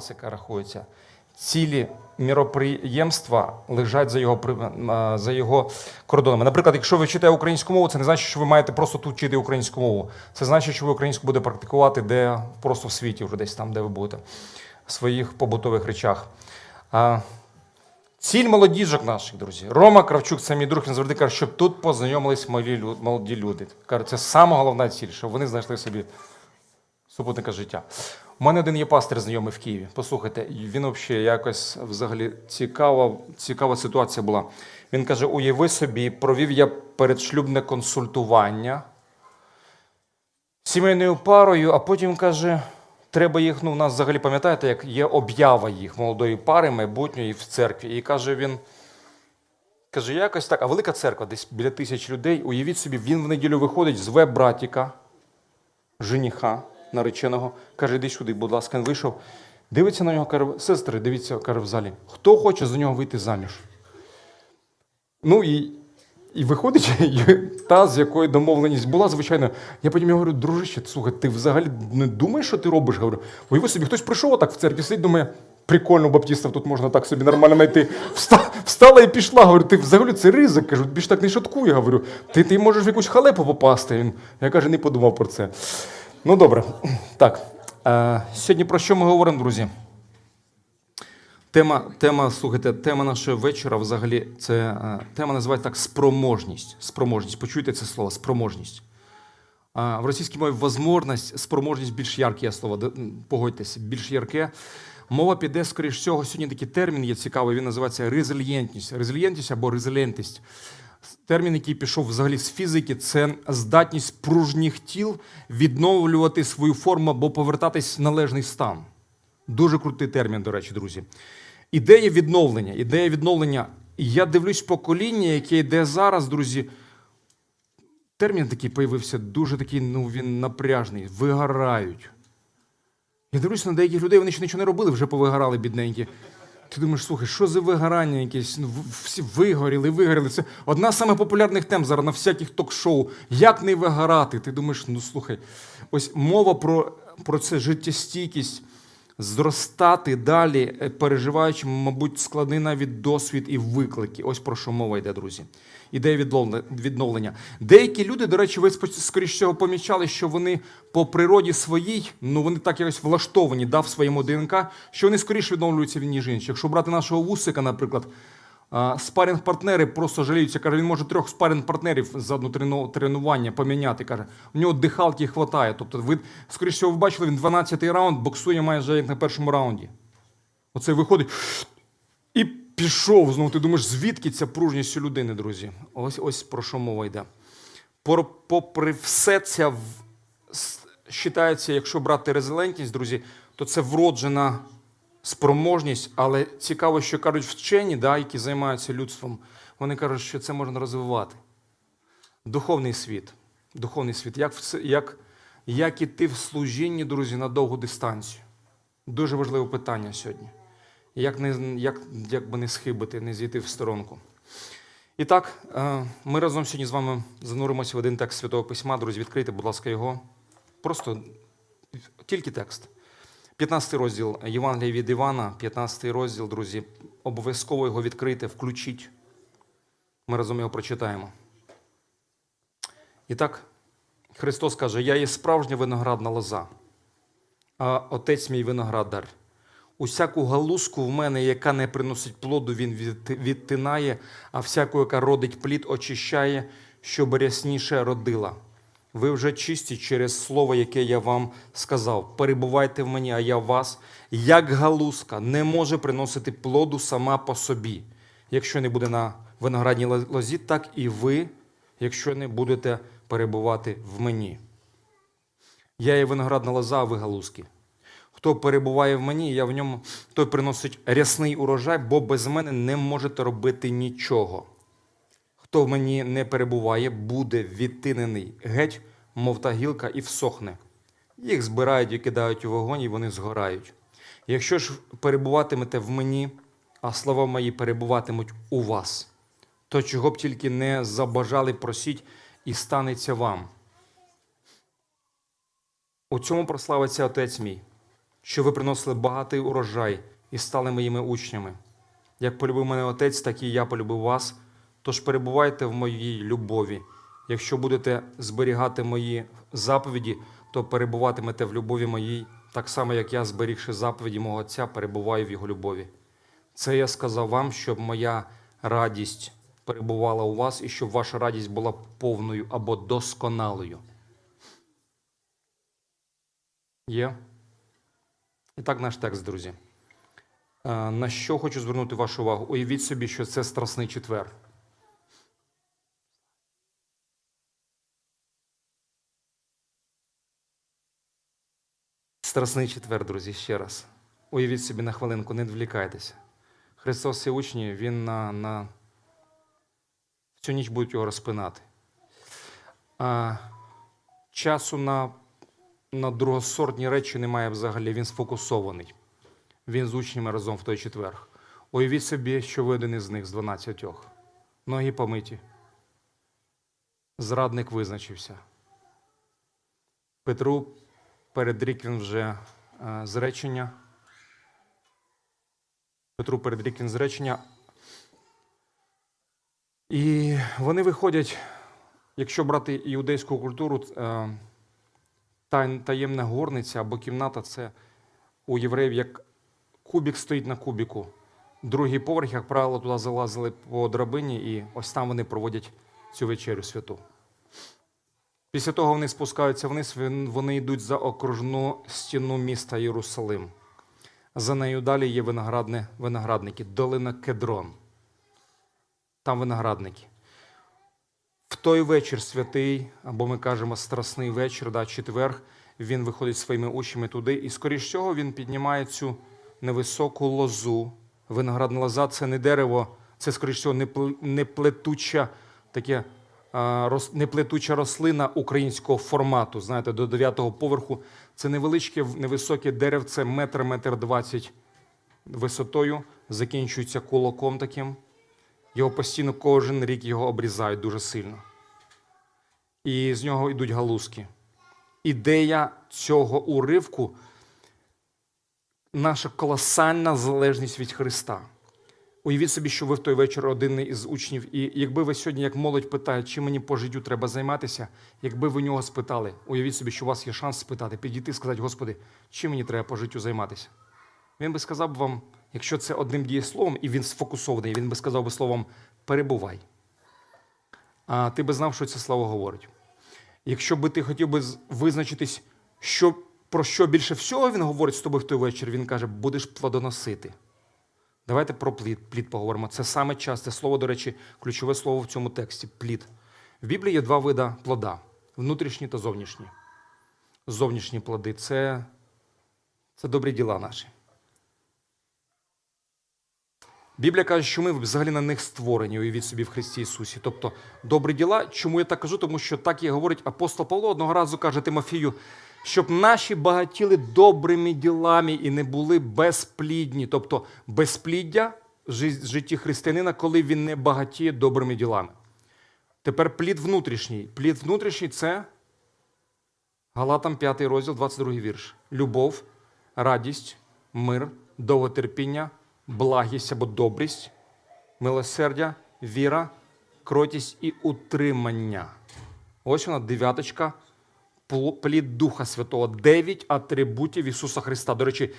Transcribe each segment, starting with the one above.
класика рахується. Цілі міроприємства лежать за його, за його кордонами. Наприклад, якщо ви вчите українську мову, це не значить, що ви маєте просто тут вчити українську мову. Це значить, що ви українську будете практикувати де просто в світі, вже десь там, де ви будете, в своїх побутових речах. Ціль молодіжок наших, друзі. Рома Кравчук, це мій друг, він завжди каже, щоб тут познайомились молоді люди. Каже, це сама головна ціль, щоб вони знайшли собі супутника життя. У мене один є пастир знайомий в Києві. Послухайте, він взагалі якось взагалі цікава, цікава ситуація була. Він каже: уяви собі, провів я передшлюбне консультування сімейною парою, а потім каже. Треба їх, ну, у нас взагалі пам'ятаєте, як є об'ява їх молодої пари майбутньої в церкві. І каже він, каже, якось так, а велика церква, десь біля тисяч людей. Уявіть собі, він в неділю виходить, зве братіка, жениха нареченого, каже, іди сюди, будь ласка, він вийшов. Дивиться на нього, каже, сестри, дивіться, каже в залі, хто хоче за нього вийти заміж? Ну і, і виходить та, з якої домовленість була, звичайно. Я потім говорю, дружище, слухай, ти взагалі не думаєш, що ти робиш? Говорю, уяви собі, хтось прийшов отак в церкві, сидить, думає, прикольно, баптістів тут можна так собі нормально знайти. Вста, встала і пішла. Говорю, ти взагалі це ризик. Кажу, більш так не шуткуй. Говорю, ти, ти можеш в якусь халепу попасти. Він, я каже, не подумав про це. Ну добре. Так. Е, сьогодні про що ми говоримо, друзі? Тема, тема, слухайте, тема нашого вечора взагалі це е, тема називається так спроможність. Спроможність. Почуйте це слово спроможність. В російській мові возможність, спроможність більш ярке слово. Погодьтесь, більш ярке. Мова піде, скоріш всього, сьогодні такий термін є цікавий, він називається резильєнтність. Резильєнтність або резилентність. Термін, який пішов взагалі з фізики, це здатність пружніх тіл відновлювати свою форму або повертатись в належний стан. Дуже крутий термін, до речі, друзі. Ідея відновлення. Ідея відновлення. Я дивлюсь покоління, яке йде зараз, друзі. Термін такий появився, дуже такий, ну він напряжний, вигорають. Я дивлюсь на деяких людей, вони ще нічого не робили, вже повигорали, бідненькі. Ти думаєш, слухай, що за вигорання якесь? Ну, всі вигоріли, вигоріли. Це одна з самих популярних тем зараз на всяких ток-шоу. Як не вигорати? Ти думаєш, ну слухай, ось мова про, про це життєстійкість, зростати далі, е, переживаючи, мабуть, складний навіть досвід і виклики. Ось про що мова йде, друзі. Ідея відновлення. Деякі люди, до речі, ви скоріш всього помічали, що вони по природі своїй, ну вони так якось влаштовані, дав своєму ДНК, що вони скоріше відновлюються ніж інші. Якщо брати нашого вусика, наприклад, спарінг-партнери просто жаліються. Каже, він може трьох спарінг-партнерів за одне трену- тренування поміняти. Каже, у нього дихалки хватає. Тобто, ви, скоріш всього, ви бачили, він 12-й раунд боксує майже як на першому раунді. Оце виходить і пішов знову. Ти думаєш, звідки ця пружність у людини, друзі? Ось ось про що мова йде. Попри все це вважається, якщо брати резилентність, друзі, то це вроджена спроможність, але цікаво, що кажуть вчені, да, які займаються людством, вони кажуть, що це можна розвивати. Духовний світ. Духовний світ. Як, як, як іти в служінні, друзі, на довгу дистанцію? Дуже важливе питання сьогодні. Як, не, як, як би не схибити, не зійти в сторонку. І так, е, ми разом сьогодні з вами зануримося в один текст Святого Письма. Друзі, відкрийте, будь ласка, його. Просто тільки текст. 15 розділ Євангелія від Івана, 15 розділ, друзі. Обов'язково його відкрийте, включіть. Ми разом його прочитаємо. І так, Христос каже: Я є справжня виноградна лоза, а отець мій виноградар. Усяку галузку в мене, яка не приносить плоду, він відтинає, а всяку, яка родить плід, очищає, щоб рясніше родила. Ви вже чисті через слово, яке я вам сказав. Перебувайте в мені, а я вас. Як галузка не може приносити плоду сама по собі. Якщо не буде на виноградній лозі, так і ви, якщо не будете перебувати в мені. Я є виноградна лоза, а ви галузки. Хто перебуває в мені, я в ньому, той приносить рясний урожай, бо без мене не можете робити нічого. Хто в мені не перебуває, буде відтинений геть, мов та гілка, і всохне. Їх збирають і кидають у вогонь, і вони згорають. Якщо ж перебуватимете в мені, а слова мої перебуватимуть у вас, то чого б тільки не забажали, просіть, і станеться вам. У цьому прославиться Отець мій, що ви приносили багатий урожай і стали моїми учнями. Як полюбив мене отець, так і я полюбив вас. Тож перебувайте в моїй любові. Якщо будете зберігати мої заповіді, то перебуватимете в любові моїй, так само, як я, зберігши заповіді мого Отця, перебуваю в його любові. Це я сказав вам, щоб моя радість перебувала у вас і щоб ваша радість була повною або досконалою. Є? І так наш текст, друзі. Е, На що хочу звернути вашу увагу? Уявіть собі, що це страсний четвер. Страсний четвер, друзі, ще раз. Уявіть собі на хвилинку, не відвлікайтеся. Христос і учні, Він на, на всю ніч будуть його розпинати. А, часу на, на другосортні речі немає взагалі, він сфокусований. Він з учнями разом в той четвер. Уявіть собі, що ви один із них з дванадцятьох. Ноги помиті. Зрадник визначився. Петру передрік він вже е, зречення. Петру передрік він зречення. І вони виходять, якщо брати іудейську культуру, е, таємна горниця або кімната це у євреїв як кубік стоїть на кубіку. Другий поверх, як правило, туди залазили по драбині, і ось там вони проводять цю вечерю святу. Після того вони спускаються вниз, вони йдуть за окружну стіну міста Єрусалим. За нею далі є виноградне, виноградники, долина Кедрон. Там виноградники. В той вечір святий, або ми кажемо страсний вечір, да, четверг, він виходить своїми учнями туди, і, скоріш всього, він піднімає цю невисоку лозу. Виноградна лоза це не дерево, це, скоріш всього, не не плетуча, таке, а, рос- не плетуча рослина українського формату. Знаєте, до дев'ятого поверху. Це невеличке, невисоке деревце, метр, метр двадцять висотою, закінчується кулаком таким. Його постійно кожен рік його обрізають дуже сильно. І з нього йдуть галузки. Ідея цього уривку наша колосальна залежність від Христа. Уявіть собі, що ви в той вечір один із учнів, і якби ви сьогодні, як молодь, питає, чим мені по життю треба займатися, якби ви нього спитали, уявіть собі, що у вас є шанс спитати, підійти і сказати, Господи, чим мені треба по життю займатися? Він би сказав вам, якщо це одним дієсловом, і він сфокусований, він би сказав би словом перебувай. А ти би знав, що це слово говорить. Якщо би ти хотів би визначитись, що, про що більше всього він говорить з тобою в той вечір, він каже, будеш плодоносити. Давайте про плід, плід поговоримо. Це саме час, це слово, до речі, ключове слово в цьому тексті плід. В Біблії є два види плода: внутрішні та зовнішні. Зовнішні плоди це, це добрі діла наші. Біблія каже, що ми взагалі на них створені, уявіть собі в Христі Ісусі. Тобто, добрі діла. Чому я так кажу? Тому що так і говорить апостол Павло одного разу каже Тимофію, щоб наші багатіли добрими ділами і не були безплідні. Тобто безпліддя в житті християнина, коли він не багатіє добрими ділами. Тепер плід внутрішній. Плід внутрішній це Галатам 5 розділ, 22 вірш. Любов, радість, мир, довготерпіння, благість або добрість, милосердя, віра, кротість і утримання. Ось вона дев'яточка, плід Духа Святого. Дев'ять атрибутів Ісуса Христа. До речі,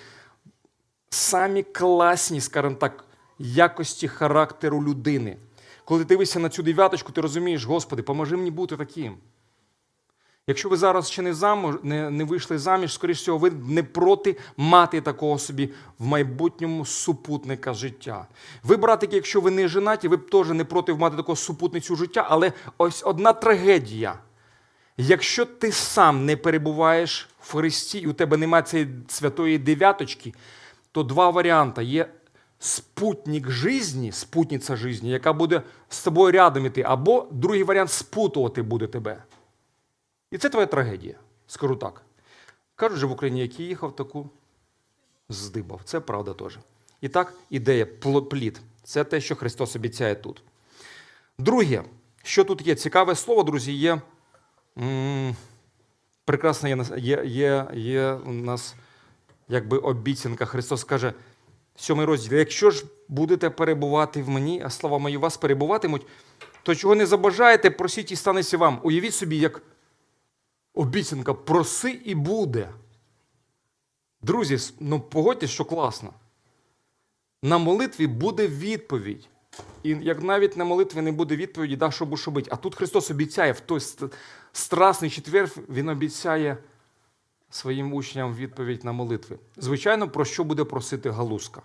самі класні, скажімо так, якості характеру людини. Коли ти дивишся на цю дев'яточку, ти розумієш, Господи, поможи мені бути таким. Якщо ви зараз ще не, замуж, не, не вийшли заміж, скоріш всього, ви не проти мати такого собі в майбутньому супутника життя. Ви, братики, якщо ви не женаті, ви б теж не проти мати такого супутницю життя, але ось одна трагедія. Якщо ти сам не перебуваєш в Христі і у тебе немає цієї святої дев'яточки, то два варіанти. Є спутник житті, спутниця житті, яка буде з тобою рядом іти, або другий варіант спутувати буде тебе. І це твоя трагедія, скажу так. Кажуть же в Україні, який їхав таку здибав. Це правда теж. І так, ідея, плід. Це те, що Христос обіцяє тут. Друге, що тут є? Цікаве слово, друзі, є. М, Прекрасне є, є, є, є у нас якби обіцянка. Христос каже, сьомий розділ, якщо ж будете перебувати в мені, а слова мої вас перебуватимуть, то чого не забажаєте, просіть і станеться вам. Уявіть собі, як обіцянка, проси і буде. Друзі, ну погодьтесь, що класно. На молитві буде відповідь. І як навіть на молитві не буде відповіді, да, що будеш робити. А тут Христос обіцяє в той ст- страсний четвер, Він обіцяє своїм учням відповідь на молитви. Звичайно, про що буде просити галузка?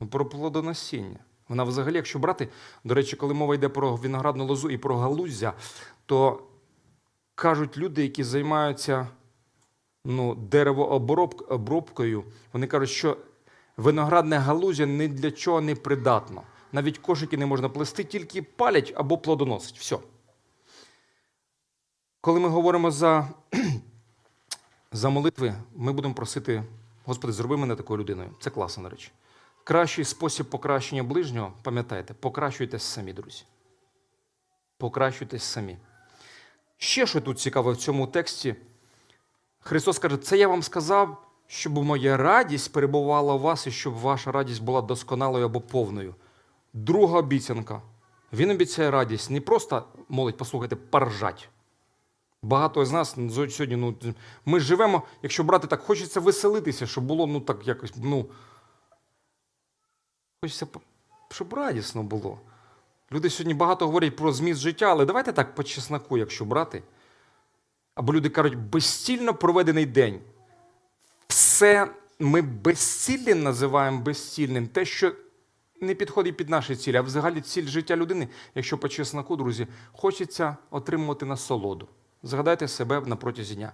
Ну, про плодоносіння. Вона взагалі, якщо брати, до речі, коли мова йде про виноградну лозу і про галуздя, то кажуть люди, які займаються ну, деревообробкою, вони кажуть, що виноградне галузя ні для чого не придатно. Навіть кошики не можна плести, тільки палять або плодоносить. Все. Коли ми говоримо за, за молитви, ми будемо просити, Господи, зроби мене такою людиною. Це класно, до речі. Кращий спосіб покращення ближнього, пам'ятайте, покращуйтесь самі, друзі. Покращуйтесь самі. Ще що тут цікаве в цьому тексті, Христос каже, це я вам сказав, щоб моя радість перебувала у вас і щоб ваша радість була досконалою або повною. Друга обіцянка. Він обіцяє радість, не просто молить, послухайте, поржать. Багато з нас сьогодні, ну, ми живемо, якщо брати так, хочеться веселитися, щоб було ну так якось, ну. Хочеться, щоб радісно було. Люди сьогодні багато говорять про зміст життя, але давайте так по чесноку, якщо брати. Або люди кажуть, безцільно проведений день. Все ми безціллям називаємо безцільним. Те, що не підходить під наші цілі, а взагалі ціль життя людини, якщо по чесноку, друзі, хочеться отримувати насолоду. Згадайте себе на протязі дня.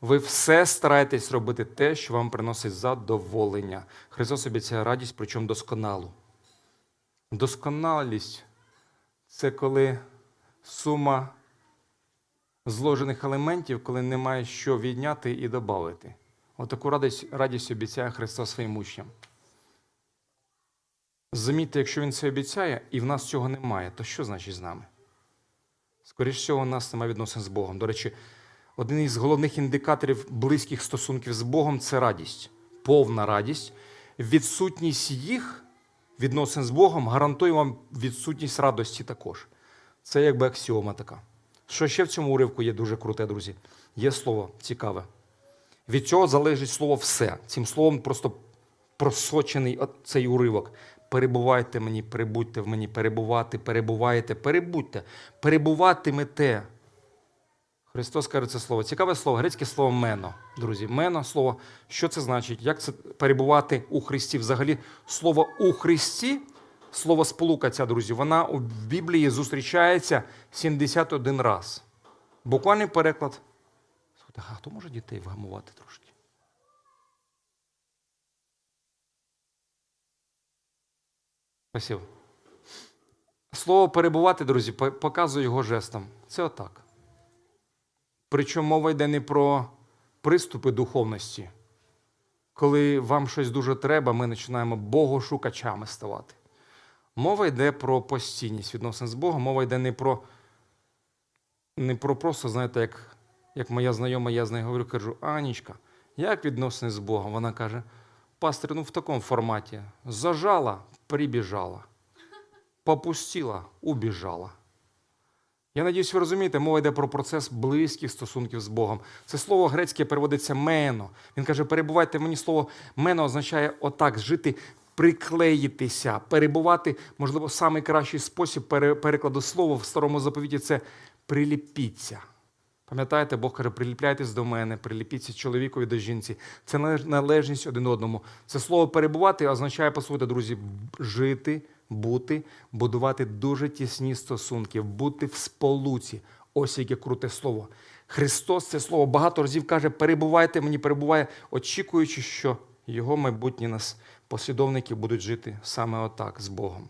Ви все стараєтесь робити те, що вам приносить задоволення. Христос обіцяє радість, причому досконалу. Досконалість це коли сума зложених елементів, коли немає що відняти і додати. Отаку радість, радість обіцяє Христос своїм учням. Замітьте, якщо Він це обіцяє, і в нас цього немає, то що значить з нами? Скоріше всього, у нас немає відносин з Богом. До речі, один із головних індикаторів близьких стосунків з Богом це радість, повна радість. Відсутність їх відносин з Богом гарантує вам відсутність радості також. Це якби аксіома така. Що ще в цьому уривку є дуже круте, друзі? Є слово цікаве. Від цього залежить слово все. Цим словом просто просочений цей уривок. Перебувайте мені, перебудьте в мені, перебувати, перебуваєте, перебудьте, перебуватимете. Христос каже це слово. Цікаве слово, грецьке слово мено. Друзі, мено слово. Що це значить? Як це перебувати у Христі? Взагалі, слово у Христі, слово сполука ця, друзі, вона у Біблії зустрічається 71 раз. Буквальний переклад. А хто може дітей вгамувати трошки? Спасибо. Слово перебувати, друзі, показує його жестом. Це отак. Причому мова йде не про приступи духовності. Коли вам щось дуже треба, ми починаємо богошукачами ставати. Мова йде про постійність відносин з Богом, мова йде не про, не про просто, знаєте, як, як моя знайома, я з нею говорю, кажу, Анічка, як відносини з Богом? Вона каже, пастор, ну в такому форматі. Зажала, прибіжала. Попустила, убіжала. Я надіюсь, ви розумієте, мова йде про процес близьких стосунків з Богом. Це слово грецьке переводиться мено. Він каже, перебувайте мені слово мено означає отак, жити, приклеїтися, перебувати, можливо, самий кращий спосіб перекладу слова в старому заповіті це приліпіться. Пам'ятаєте, Бог каже, приліпляйтесь до мене, приліпіться чоловікові до жінці. Це належність один одному. Це слово перебувати означає, послухайте, друзі, жити, бути, будувати дуже тісні стосунки, бути в сполуці. Ось яке круте слово. Христос це слово багато разів каже: перебувайте мені, перебуває, очікуючи, що його майбутні нас послідовники будуть жити саме отак з Богом.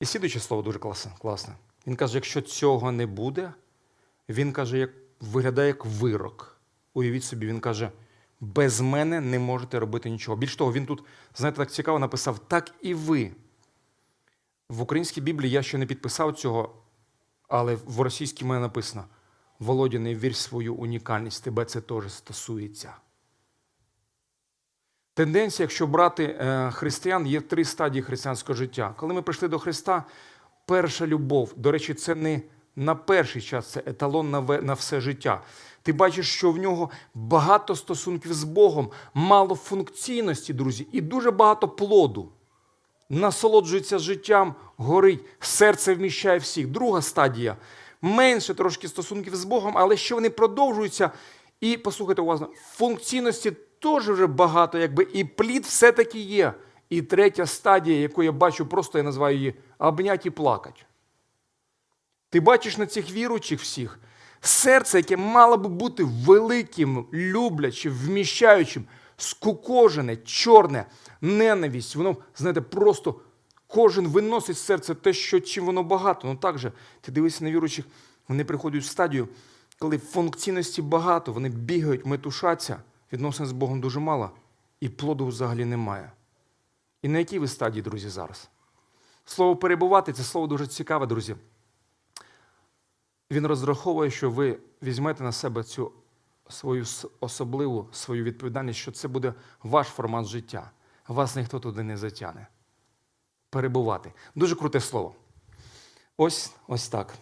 І слідуюче слово дуже класне. Він каже, якщо цього не буде, він каже, як виглядає як вирок. Уявіть собі, він каже, без мене не можете робити нічого. Більш того, він тут, знаєте, так цікаво написав, так і ви. В українській Біблії я ще не підписав цього, але в російській мене написано: Володя, не вір свою унікальність, тебе це теж стосується. Тенденція, якщо брати е, християн, є три стадії християнського життя. Коли ми прийшли до Христа, перша любов, до речі, це не на перший час, це еталон на, все життя. Ти бачиш, що в нього багато стосунків з Богом, мало функційності, друзі, і дуже багато плоду. Насолоджується життям, горить, серце вміщає всіх. Друга стадія менше трошки стосунків з Богом, але що вони продовжуються. І послухайте уважно, функційності теж вже багато, якби і плід все-таки є. І третя стадія, яку я бачу, просто я називаю її обнять і плакать. Ти бачиш на цих віруючих всіх серце, яке мало би бути великим, люблячим, вміщаючим, скукожене, чорне, ненависть. Воно, знаєте, просто кожен виносить з серця те, що чим воно багато. Ну так же, ти дивишся на віруючих, вони приходять в стадію, коли функційності багато, вони бігають, метушаться, відносин з Богом дуже мало, і плоду взагалі немає. І на якій ви стадії, друзі, зараз? Слово перебувати це слово дуже цікаве, друзі. Він розраховує, що ви візьмете на себе цю свою особливу свою відповідальність, що це буде ваш формат життя. Вас ніхто туди не затягне. Перебувати. Дуже круте слово. Ось ось так.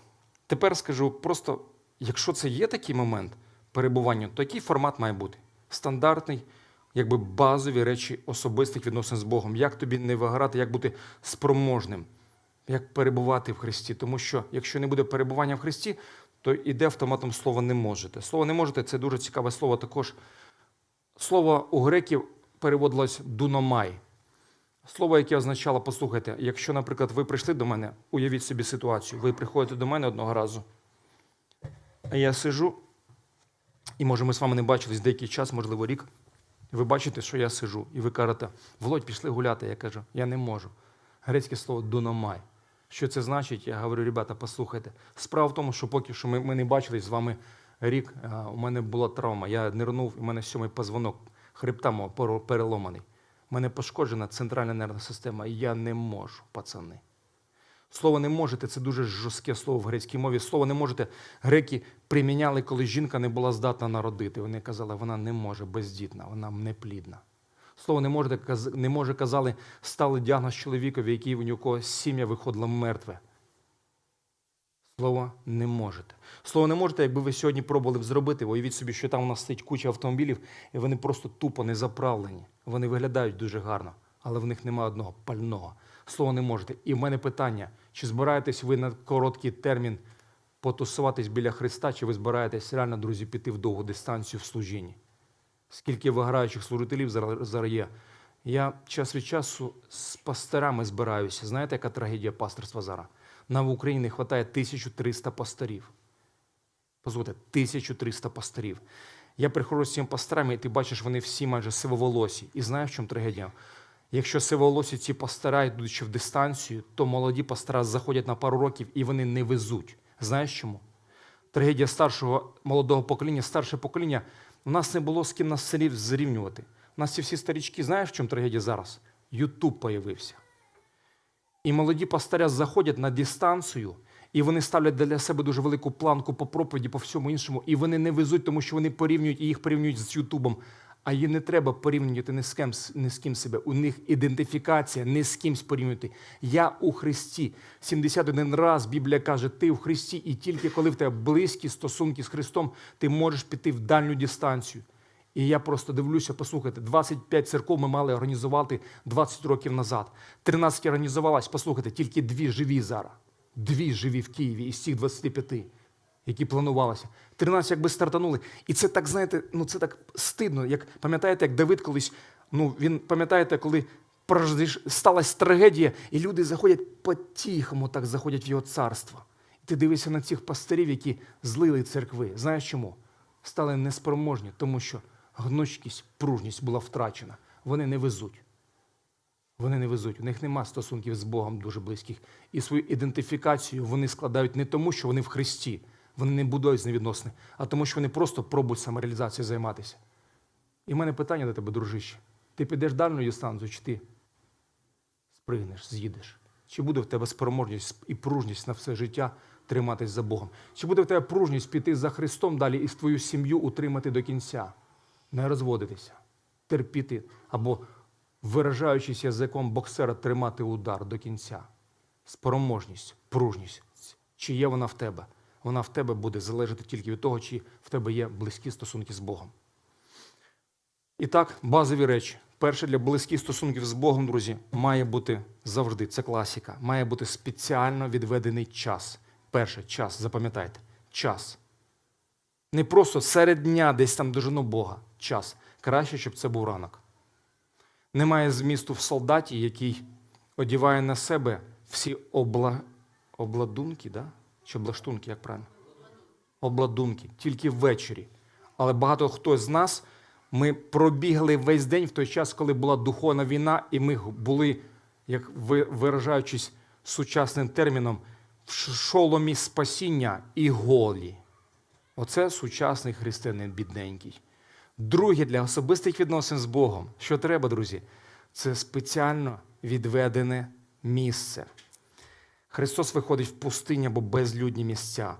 Тепер скажу просто, якщо це є такий момент перебування, то який формат має бути? Стандартний, якби базові речі особистих відносин з Богом. Як тобі не виграти, як бути спроможним, як перебувати в Христі. Тому що якщо не буде перебування в Христі, то іде автоматом слово не можете. Слово не можете це дуже цікаве слово також. Слово у греків переводилось дуномай. Слово, яке означало, послухайте, якщо, наприклад, ви прийшли до мене, уявіть собі ситуацію, ви приходите до мене одного разу, а я сижу, і може ми з вами не бачились деякий час, можливо, рік. Ви бачите, що я сижу, і ви кажете, Володь, пішли гуляти. Я кажу, я не можу. Грецьке слово дуномай. Що це значить? Я говорю, ребята, послухайте. Справа в тому, що поки що ми, ми не бачились з вами рік, а, у мене була травма. Я нирнув, і у мене сьомий позвонок хребта мого переломаний. У мене пошкоджена центральна нервна система, і я не можу, пацани. Слово не можете це дуже жорстке слово в грецькій мові. Слово не можете греки приміняли, коли жінка не була здатна народити. Вони казали, вона не може бездітна, вона неплідна. Слово не можете не може казали, стали діагноз чоловікові, який у нього сім'я виходила мертве. Слово не можете. Слово не можете, якби ви сьогодні пробували б зробити. Уявіть собі, що там у нас стоїть куча автомобілів, і вони просто тупо не заправлені. Вони виглядають дуже гарно, але в них немає одного пального. Слово не можете. І в мене питання: чи збираєтесь ви на короткий термін потусуватись біля Христа, чи ви збираєтесь реально, друзі, піти в довгу дистанцію в служінні? Скільки виграючих служителів зараз є? Я час від часу з пастирами збираюся. Знаєте, яка трагедія пасторства зараз? Нам в Україні не вистачає 1300 пасторів. Позвольте, 1300 пасторів. Я приходжу з цими пасторами, і ти бачиш, вони всі майже сивоволосі. І знаєш, в чому трагедія? Якщо сивоволосі ці пастора ще в дистанцію, то молоді пастора заходять на пару років і вони не везуть. Знаєш чому? Трагедія старшого молодого покоління, старше покоління. У нас не було з ким нас селів зрівнювати. У нас ці всі старічки, знаєш, в чому трагедія зараз? Ютуб появився. І молоді пастиря заходять на дистанцію, і вони ставлять для себе дуже велику планку по проповіді, по всьому іншому, і вони не везуть, тому що вони порівнюють і їх порівнюють з Ютубом. А їм не треба порівнювати ні з ким, ні з ким себе. У них ідентифікація не з кимсь порівнювати. Я у Христі. 71 раз Біблія каже, ти у Христі, і тільки коли в тебе близькі стосунки з Христом, ти можеш піти в дальню дистанцію. І я просто дивлюся, послухайте, 25 церков ми мали організувати 20 років назад. 13 організувалось, послухайте, тільки дві живі зараз. Дві живі в Києві із цих 25, які планувалися. 13 якби стартанули. І це так, знаєте, ну це так стидно. Як пам'ятаєте, як Давид колись, ну він пам'ятаєте, коли сталася трагедія, і люди заходять по-тихому, так заходять в його царство. І ти дивишся на цих пастирів, які злили церкви. Знаєш чому? Стали неспроможні, тому що гнучкість, пружність була втрачена. Вони не везуть. Вони не везуть, у них нема стосунків з Богом дуже близьких. І свою ідентифікацію вони складають не тому, що вони в Христі, вони не будують з невідносини, а тому, що вони просто пробують самореалізацією займатися. І в мене питання до тебе, дружище. Ти підеш дальню дистанцію, чи ти спригнеш, з'їдеш? Чи буде в тебе спроможність і пружність на все життя триматись за Богом? Чи буде в тебе пружність піти за Христом далі і твою сім'ю утримати до кінця? Не розводитися, терпіти або, виражаючись язиком боксера, тримати удар до кінця. Спроможність, пружність. Чи є вона в тебе? Вона в тебе буде залежати тільки від того, чи в тебе є близькі стосунки з Богом. І так, базові речі. Перше, для близьких стосунків з Богом, друзі, має бути завжди, це класіка, має бути спеціально відведений час. Перше, час, запам'ятайте, час. Не просто серед дня десь там дожину Бога. Час. Краще, щоб це був ранок. Немає змісту в солдаті, який одіває на себе всі обла... обладунки, да? Чи облаштунки, як правильно? Обладунки, тільки ввечері. Але багато хто з нас ми пробігли весь день в той час, коли була духовна війна, і ми були, як виражаючись сучасним терміном, в шоломі спасіння і голі. Оце сучасний християнин бідненький. Друге, для особистих відносин з Богом, що треба, друзі, це спеціально відведене місце. Христос виходить в пустиню або безлюдні місця.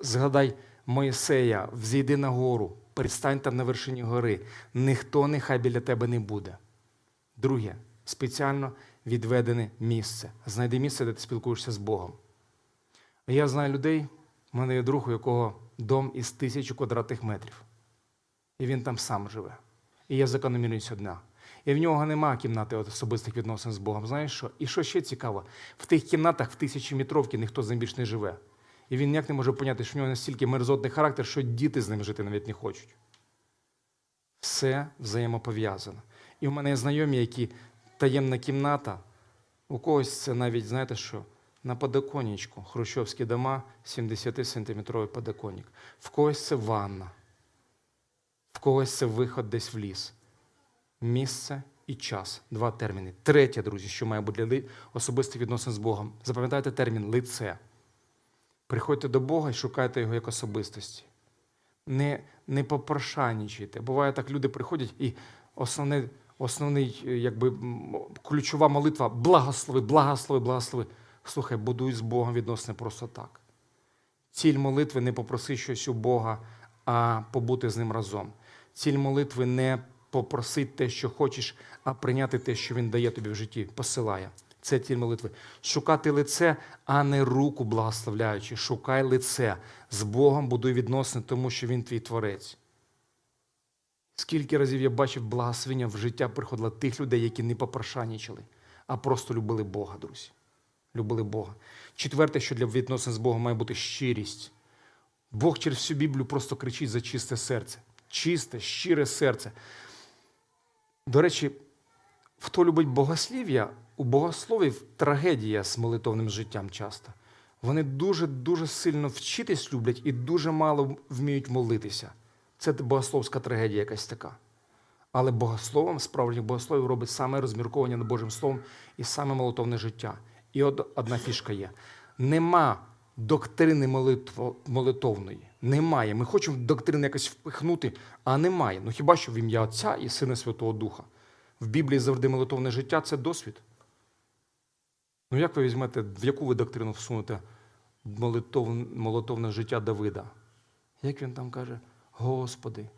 Згадай Моїсея, взійди на гору, предстань там на вершині гори. Ніхто нехай біля тебе не буде. Друге, спеціально відведене місце. Знайди місце, де ти спілкуєшся з Богом. Я знаю людей, в мене є друг, у якого дом із тисячі квадратних метрів. І він там сам живе. І є закономірність одна. І в нього нема кімнати особистих відносин з Богом. Знаєш що? І що ще цікаво, в тих кімнатах в тисячометровки ніхто з ним більш не живе. І він ніяк не може поняти, що в нього настільки мерзотний характер, що діти з ним жити навіть не хочуть. Все взаємопов'язано. І в мене є знайомі, які таємна кімната, у когось це навіть, знаєте що, на подоконничку. Хрущовські дома, 70-сантиметровий подоконник. В когось це ванна, в когось це виход десь в ліс. Місце і час. Два терміни. Третє, друзі, що має бути для особистих відносин з Богом. Запам'ятайте термін лице. Приходьте до Бога і шукайте його як особистості. Не, не попрошайничайте. Буває так, люди приходять і основне, основний, е, якби, ключова молитва благослови, благослови, благослови. Слухай, будуй з Богом відносини просто так. Ціль молитви не попроси щось у Бога, а побути з ним разом. Ціль молитви не попросити те, що хочеш, а прийняти те, що він дає тобі в житті, посилає. Це ціль молитви. Шукати лице, а не руку благословляючи. Шукай лице. З Богом будуй відносини, тому що Він твій творець. Скільки разів я бачив благословення в життя приходило тих людей, які не попрошайничали, а просто любили Бога, друзі. Любили Бога. Четверте, що для відносин з Богом має бути щирість. Бог через всю Біблію просто кричить за чисте серце. Чисте, щире серце. До речі, хто любить богослів'я, у богословів трагедія з молитовним життям часто. Вони дуже-дуже сильно вчитись люблять і дуже мало вміють молитися. Це богословська трагедія якась така. Але богословом, справжніх богословів робить саме розмірковання над Божим Словом і саме молитовне життя. І от одна фішка є: нема доктрини молитво, молитовної. Немає. Ми хочемо доктрину якось впихнути, а немає. Ну хіба що в ім'я Отця і Сина Святого Духа. В Біблії завжди молитовне життя це досвід. Ну як ви візьмете, в яку ви доктрину всунете молитов, молитовне життя Давида? Як він там каже, Господи,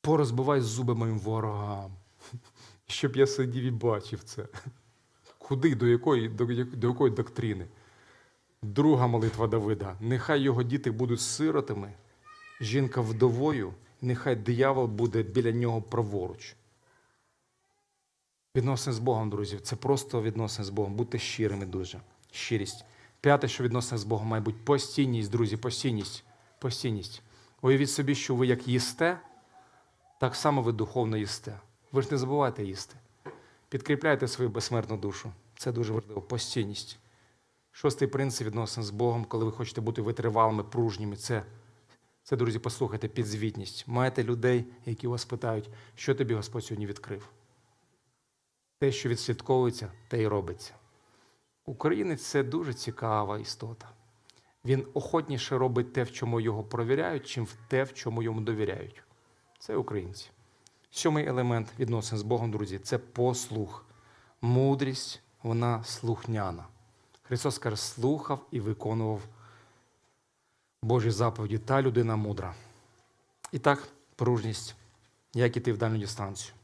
порозбивай зуби моїм ворогам, щоб я сидів і бачив це. Куди, до якої, до, до якої доктрини? Друга молитва Давида. Нехай його діти будуть сиротами, жінка вдовою, нехай диявол буде біля нього праворуч. Відносини з Богом, друзі, це просто відносини з Богом. Будьте щирими дуже. Щирість. П'яте, що відносини з Богом має бути постійність, друзі, постійність. Постійність. Уявіть собі, що ви як їсте, так само ви духовно їсте. Ви ж не забувайте їсти. Підкріпляйте свою безсмертну душу. Це дуже важливо. Постійність. Шостий принцип відносин з Богом, коли ви хочете бути витривалими, пружніми, це, це, друзі, послухайте, підзвітність. Маєте людей, які вас питають, що тобі Господь сьогодні відкрив. Те, що відслідковується, те й робиться. Українець це дуже цікава істота. Він охотніше робить те, в чому його провіряють, чим в те, в чому йому довіряють. Це українці. Сьомий елемент відносин з Богом, друзі, це послух. Мудрість, вона слухняна. Христос каже, слухав і виконував Божі заповіді. Та людина мудра. І так, пружність, як іти в дальню дистанцію.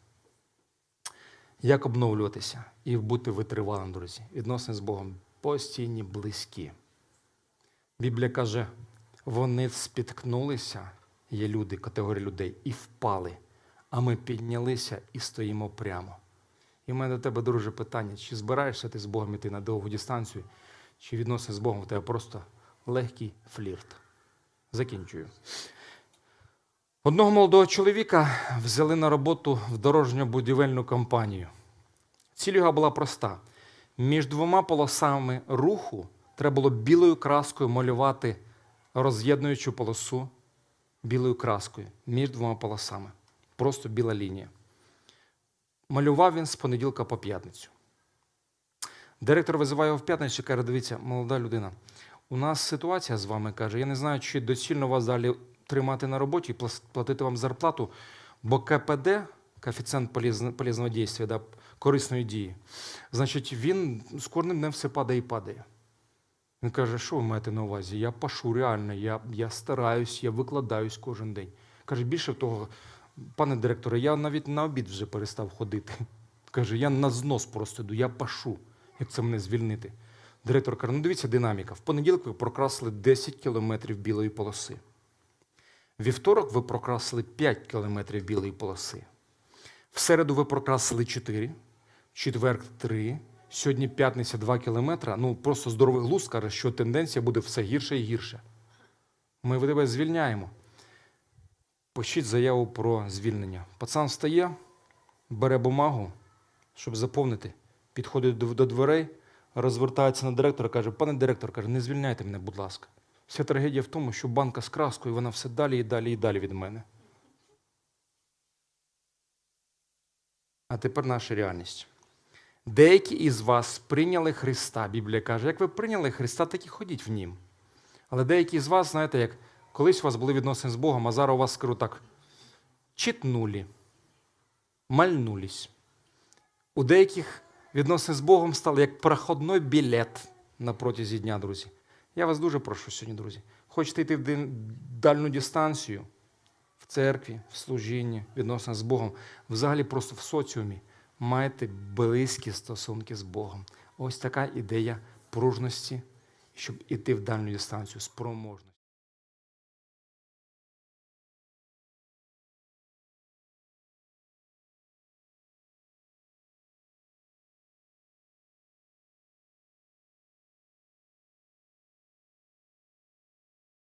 Як обновлюватися і бути витривалим, друзі. Відносини з Богом постійні, близькі. Біблія каже, вони спіткнулися, є люди, категорія людей, і впали, а ми піднялися і стоїмо прямо. І в мене до тебе, друже, питання: чи збираєшся ти з Богом іти на довгу дистанцію, чи відносини з Богом в тебе просто легкий флірт? Закінчую. Одного молодого чоловіка взяли на роботу в дорожньо-будівельну компанію. Ціль його була проста: між двома полосами руху треба було білою краскою малювати роз'єднуючу полосу білою краскою між двома полосами. Просто біла лінія. Малював він з понеділка по п'ятницю. Директор визиває в п'ятницю каже: дивіться, молода людина, у нас ситуація з вами каже, я не знаю, чи доцільно вас далі тримати на роботі і платити вам зарплату, бо КПД, коефіцієнт полізн- полезного дійства, да, корисної дії, значить, він з кожним днем все падає і падає. Він каже, що ви маєте на увазі? Я пашу реально, я, я стараюсь, я викладаюсь кожен день. Каже, більше того, пане директоре, я навіть на обід вже перестав ходити. Каже, я на знос просто йду, я пашу, як це мене звільнити. Директор каже, ну дивіться динаміка. В понеділок ви прокрасили 10 кілометрів білої полоси. Вівторок ви прокрасили 5 кілометрів білої полоси. В середу ви прокрасили 4, в четвер 3, сьогодні п'ятниця 2 кілометри. Ну просто здоровий глузд каже, що тенденція буде все гірше і гірше. Ми тебе звільняємо. Пишіть заяву про звільнення. Пацан встає, бере бумагу, щоб заповнити, підходить до, дверей, розвертається на директора, каже: пане директор, каже, не звільняйте мене, будь ласка. Вся трагедія в тому, що банка з краскою, вона все далі і далі і далі від мене. А тепер наша реальність. Деякі із вас прийняли Христа. Біблія каже, як ви прийняли Христа, так і ходіть в Нім. Але деякі з вас, знаєте, як колись у вас були відносини з Богом, а зараз у вас, скажу так, читнули, мальнулись. У деяких відносини з Богом стали як проходной білет на протязі дня, друзі. Я вас дуже прошу сьогодні, друзі. Хочете йти в дальню дистанцію в церкві, в служінні, відносини з Богом, взагалі просто в соціумі. Майте близькі стосунки з Богом. Ось така ідея пружності, щоб іти в дальню дистанцію спроможно.